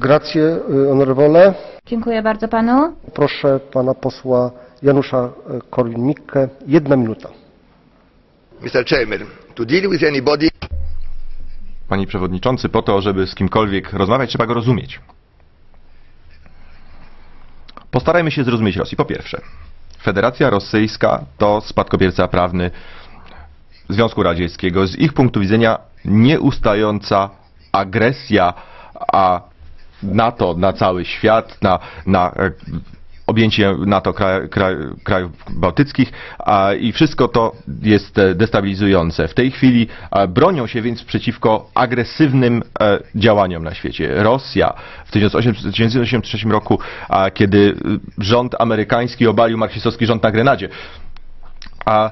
Grazie, y. Dziękuję bardzo panu. Proszę pana posła Janusza y, Korwin-Mikke. Jedna minuta. Mr. Chairman, to deal with anybody Panie Przewodniczący, po to, żeby z kimkolwiek rozmawiać, trzeba go rozumieć. Postarajmy się zrozumieć Rosji. Po pierwsze, Federacja Rosyjska to spadkobierca prawny Związku Radzieckiego. Z ich punktu widzenia nieustająca agresja a NATO na cały świat, na, na e, objęcie NATO kraj, kraj, krajów bałtyckich a, i wszystko to jest e, destabilizujące. W tej chwili e, bronią się więc przeciwko agresywnym e, działaniom na świecie. Rosja w 1983 roku, a, kiedy rząd amerykański obalił marksistowski rząd na Grenadzie, a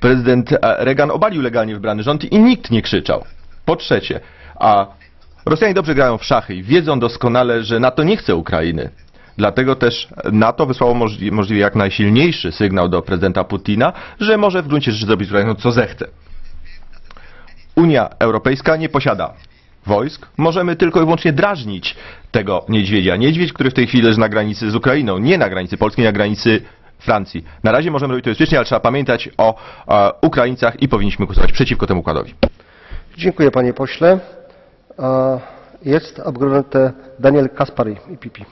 prezydent Reagan obalił legalnie wybrany rząd i nikt nie krzyczał. Po trzecie, a Rosjanie dobrze grają w szachy i wiedzą doskonale, że NATO nie chce Ukrainy. Dlatego też NATO wysłało możli- możliwie jak najsilniejszy sygnał do prezydenta Putina, że może w gruncie rzeczy zrobić z Ukrainą co zechce. Unia Europejska nie posiada wojsk. Możemy tylko i wyłącznie drażnić tego niedźwiedzia. Niedźwiedź, który w tej chwili leży na granicy z Ukrainą, nie na granicy Polski, na granicy Francji. Na razie możemy robić to bezpiecznie, ale trzeba pamiętać o e, Ukraińcach i powinniśmy głosować przeciwko temu układowi. Dziękuję panie pośle. Jest abgeordnete Daniel Kaspary, IPP.